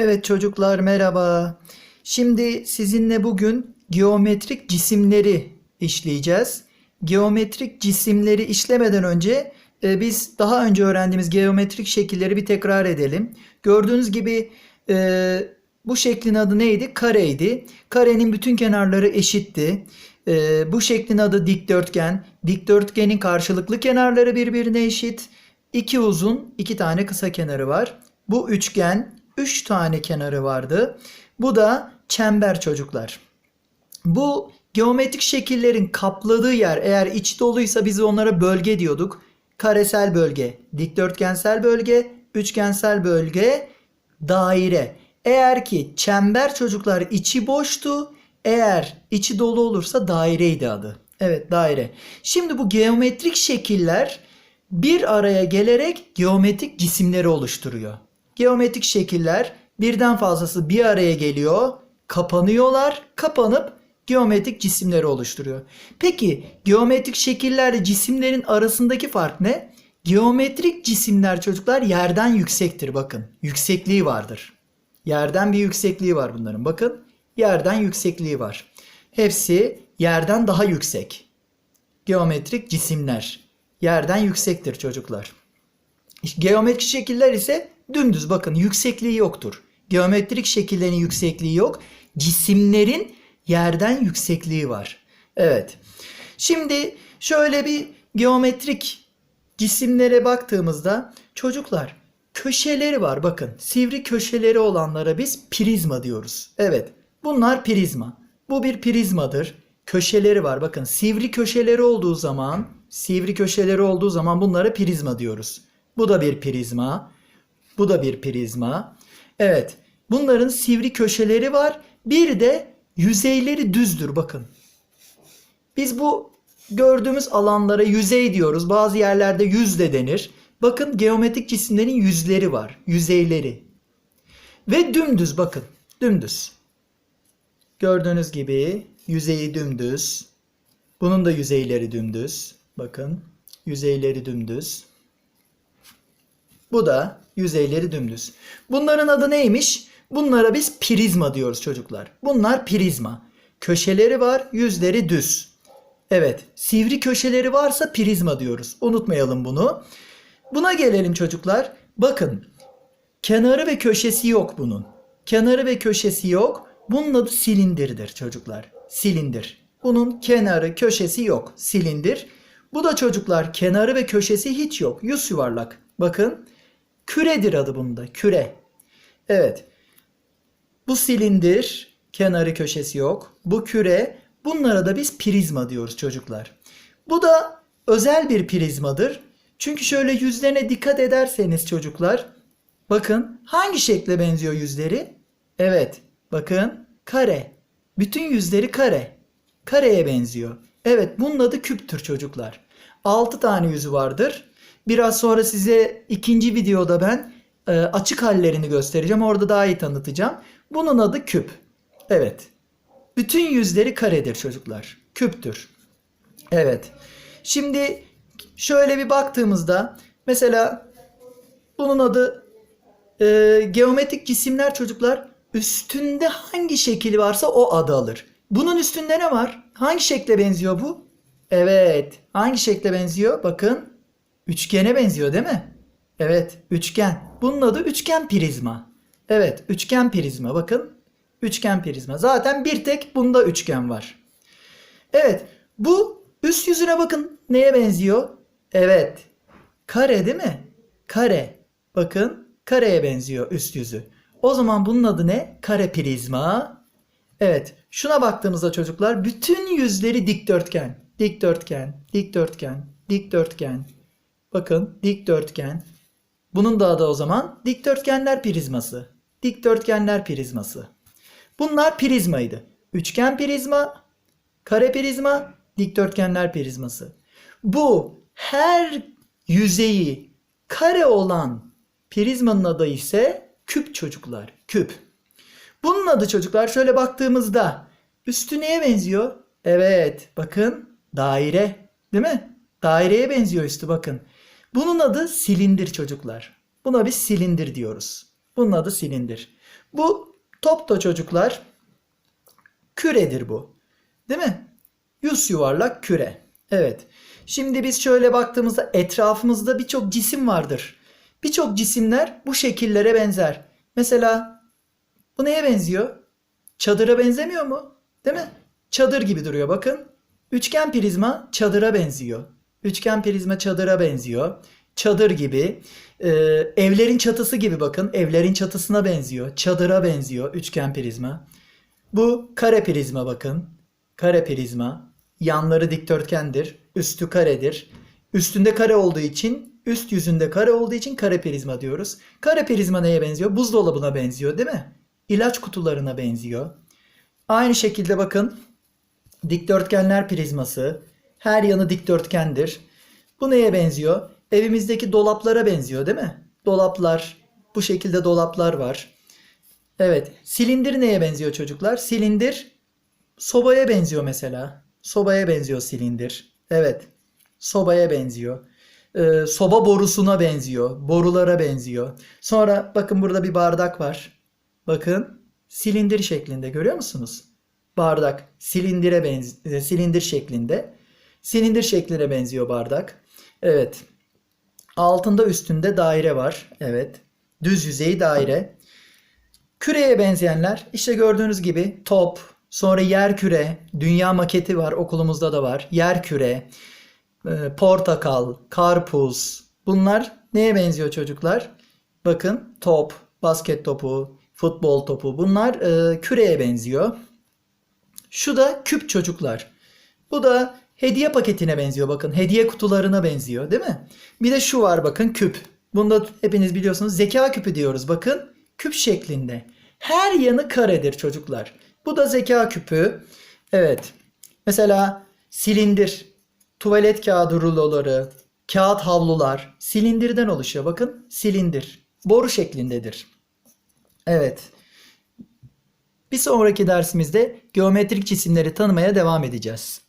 Evet çocuklar merhaba. Şimdi sizinle bugün geometrik cisimleri işleyeceğiz. Geometrik cisimleri işlemeden önce e, biz daha önce öğrendiğimiz geometrik şekilleri bir tekrar edelim. Gördüğünüz gibi e, bu şeklin adı neydi? Kareydi. Karenin bütün kenarları eşitti. E, bu şeklin adı dikdörtgen. Dikdörtgenin karşılıklı kenarları birbirine eşit. İki uzun, iki tane kısa kenarı var. Bu üçgen 3 tane kenarı vardı. Bu da çember çocuklar. Bu geometrik şekillerin kapladığı yer eğer iç doluysa biz onlara bölge diyorduk. Karesel bölge, dikdörtgensel bölge, üçgensel bölge, daire. Eğer ki çember çocuklar içi boştu, eğer içi dolu olursa daireydi adı. Evet daire. Şimdi bu geometrik şekiller bir araya gelerek geometrik cisimleri oluşturuyor. Geometrik şekiller birden fazlası bir araya geliyor, kapanıyorlar, kapanıp geometrik cisimleri oluşturuyor. Peki geometrik şekillerle cisimlerin arasındaki fark ne? Geometrik cisimler çocuklar yerden yüksektir bakın. Yüksekliği vardır. Yerden bir yüksekliği var bunların. Bakın yerden yüksekliği var. Hepsi yerden daha yüksek. Geometrik cisimler yerden yüksektir çocuklar. Geometrik şekiller ise dümdüz bakın yüksekliği yoktur. Geometrik şekillerin yüksekliği yok. Cisimlerin yerden yüksekliği var. Evet. Şimdi şöyle bir geometrik cisimlere baktığımızda çocuklar köşeleri var bakın. Sivri köşeleri olanlara biz prizma diyoruz. Evet. Bunlar prizma. Bu bir prizmadır. Köşeleri var. Bakın sivri köşeleri olduğu zaman, sivri köşeleri olduğu zaman bunlara prizma diyoruz. Bu da bir prizma. Bu da bir prizma. Evet. Bunların sivri köşeleri var. Bir de yüzeyleri düzdür bakın. Biz bu gördüğümüz alanlara yüzey diyoruz. Bazı yerlerde yüz de denir. Bakın geometrik cisimlerin yüzleri var. Yüzeyleri. Ve dümdüz bakın. Dümdüz. Gördüğünüz gibi yüzeyi dümdüz. Bunun da yüzeyleri dümdüz. Bakın. Yüzeyleri dümdüz. Bu da yüzeyleri dümdüz. Bunların adı neymiş? Bunlara biz prizma diyoruz çocuklar. Bunlar prizma. Köşeleri var, yüzleri düz. Evet, sivri köşeleri varsa prizma diyoruz. Unutmayalım bunu. Buna gelelim çocuklar. Bakın, kenarı ve köşesi yok bunun. Kenarı ve köşesi yok. Bunun adı silindirdir çocuklar. Silindir. Bunun kenarı, köşesi yok. Silindir. Bu da çocuklar kenarı ve köşesi hiç yok. Yüz yuvarlak. Bakın. Küredir adı bunda. Küre. Evet. Bu silindir. Kenarı köşesi yok. Bu küre. Bunlara da biz prizma diyoruz çocuklar. Bu da özel bir prizmadır. Çünkü şöyle yüzlerine dikkat ederseniz çocuklar. Bakın hangi şekle benziyor yüzleri? Evet. Bakın kare. Bütün yüzleri kare. Kareye benziyor. Evet bunun adı küptür çocuklar. 6 tane yüzü vardır. Biraz sonra size ikinci videoda ben e, açık hallerini göstereceğim. Orada daha iyi tanıtacağım. Bunun adı küp. Evet. Bütün yüzleri karedir çocuklar. Küptür. Evet. Şimdi şöyle bir baktığımızda mesela bunun adı e, geometrik cisimler çocuklar üstünde hangi şekil varsa o adı alır. Bunun üstünde ne var? Hangi şekle benziyor bu? Evet. Hangi şekle benziyor? Bakın. Üçgene benziyor değil mi? Evet. Üçgen. Bunun adı üçgen prizma. Evet. Üçgen prizma. Bakın. Üçgen prizma. Zaten bir tek bunda üçgen var. Evet. Bu üst yüzüne bakın. Neye benziyor? Evet. Kare değil mi? Kare. Bakın. Kareye benziyor üst yüzü. O zaman bunun adı ne? Kare prizma. Evet. Şuna baktığımızda çocuklar bütün yüzleri dikdörtgen. Dikdörtgen, dikdörtgen, dikdörtgen. Bakın dikdörtgen. Bunun da adı o zaman dikdörtgenler prizması. Dikdörtgenler prizması. Bunlar prizmaydı. Üçgen prizma, kare prizma, dikdörtgenler prizması. Bu her yüzeyi kare olan prizmanın adı ise küp çocuklar. Küp. Bunun adı çocuklar şöyle baktığımızda üstü neye benziyor? Evet bakın daire değil mi? Daireye benziyor üstü bakın. Bunun adı silindir çocuklar. Buna biz silindir diyoruz. Bunun adı silindir. Bu top da çocuklar küredir bu. Değil mi? Yüz yuvarlak küre. Evet. Şimdi biz şöyle baktığımızda etrafımızda birçok cisim vardır. Birçok cisimler bu şekillere benzer. Mesela bu neye benziyor? Çadıra benzemiyor mu? Değil mi? Çadır gibi duruyor bakın. Üçgen prizma çadıra benziyor. Üçgen prizma çadıra benziyor. Çadır gibi. Ee, evlerin çatısı gibi bakın. Evlerin çatısına benziyor. Çadıra benziyor üçgen prizma. Bu kare prizma bakın. Kare prizma. Yanları dikdörtgendir. Üstü karedir. Üstünde kare olduğu için, üst yüzünde kare olduğu için kare prizma diyoruz. Kare prizma neye benziyor? Buzdolabına benziyor değil mi? İlaç kutularına benziyor. Aynı şekilde bakın dikdörtgenler prizması. Her yanı dikdörtgendir. Bu neye benziyor? Evimizdeki dolaplara benziyor değil mi? Dolaplar, bu şekilde dolaplar var. Evet, silindir neye benziyor çocuklar? Silindir sobaya benziyor mesela. Sobaya benziyor silindir. Evet, sobaya benziyor. Ee, soba borusuna benziyor. Borulara benziyor. Sonra bakın burada bir bardak var. Bakın silindir şeklinde görüyor musunuz? Bardak silindire benziyor. Silindir şeklinde. Silindir şekline benziyor bardak. Evet. Altında üstünde daire var. Evet. Düz yüzeyi daire. Küreye benzeyenler işte gördüğünüz gibi top, sonra yer küre, dünya maketi var okulumuzda da var. Yer küre, e, portakal, karpuz. Bunlar neye benziyor çocuklar? Bakın top, basket topu, futbol topu. Bunlar e, küreye benziyor. Şu da küp çocuklar. Bu da hediye paketine benziyor bakın. Hediye kutularına benziyor değil mi? Bir de şu var bakın küp. Bunda hepiniz biliyorsunuz zeka küpü diyoruz bakın. Küp şeklinde. Her yanı karedir çocuklar. Bu da zeka küpü. Evet. Mesela silindir, tuvalet kağıdı ruloları, kağıt havlular silindirden oluşuyor. Bakın silindir. Boru şeklindedir. Evet. Bir sonraki dersimizde geometrik cisimleri tanımaya devam edeceğiz.